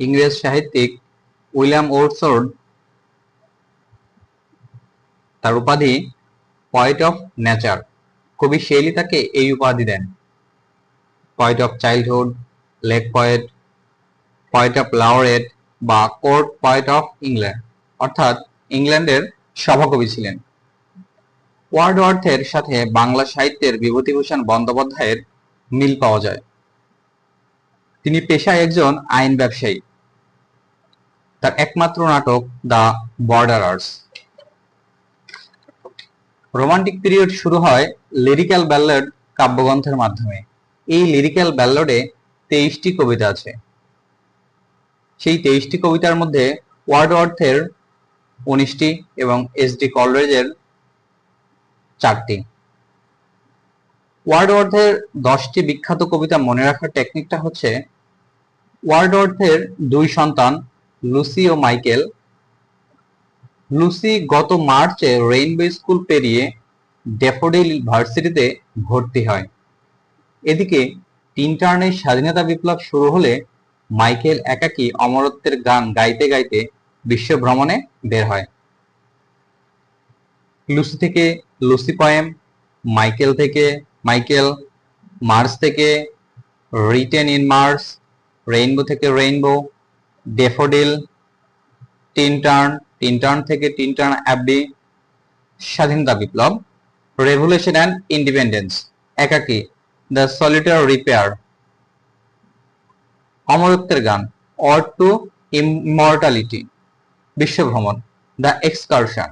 ইংরেজ সাহিত্যিক William Wordsworth তার উপাধি পয়েট অফ নেচার কবি শেলি তাকে এই উপাধি দেন। Poet of childhood lake poet poet of laureate বা কোর্ট পয়েট অফ ইংল্যান্ড অর্থাৎ ইংল্যান্ডের সভাকবি ছিলেন। ওয়ার্ড অর্থের সাথে বাংলা সাহিত্যের বিভূতিভূষণ বন্দ্যোপাধ্যায়ের মিল পাওয়া যায়। তিনি পেশায় একজন আইন ব্যবসায়ী। তার একমাত্র নাটক দ্য বর্ডারার্স। রোমান্টিক পিরিয়ড শুরু হয় লিরিক্যাল ব্যাল্লাড কাব্যগ্রন্থের মাধ্যমে। এই লিরিক্যাল ব্যাল্লাডে তেইশটি কবিতা আছে। সেই তেইশটি কবিতার মধ্যে ওয়ার্ড অর্থের উনিশটি এবং এস ডি কলরেজের চারটি। ওয়ার্ড অর্থের দশটি বিখ্যাত কবিতা মনে রাখার টেকনিকটা হচ্ছে ওয়ার্ড অর্থের দুই সন্তান, লুসি ও মাইকেল। লুসি গত মার্চে রেইনবো স্কুল পেরিয়ে ডেফোডিল ভার্সিটিতে ভর্তি হয়। এদিকে তিন টার্নের স্বাধীনতা বিপ্লব শুরু হলে মাইকেল একাকী অমরত্বের গান গাইতে গাইতে বিশ্ব ভ্রমণে বের হয়। লুসি থেকে লুসি পয়েম, মাইকেল থেকে মাইকেল মার্স থেকে রিটেন ইন মার্স রেইনবো থেকে rainbow daffodil Tintern Tintern থেকে টিন টার্ন অ্যাবডি স্বাধীনতা বিপ্লব রেভুলেশন অ্যান্ড ইন্ডিপেন্ডেন্স একাকী দ্য সলিটার রিপেয়ার অমরত্বের গান অর টু ইমর্টালিটি বিশ্বভ্রমণ দ্য এক্সকারশন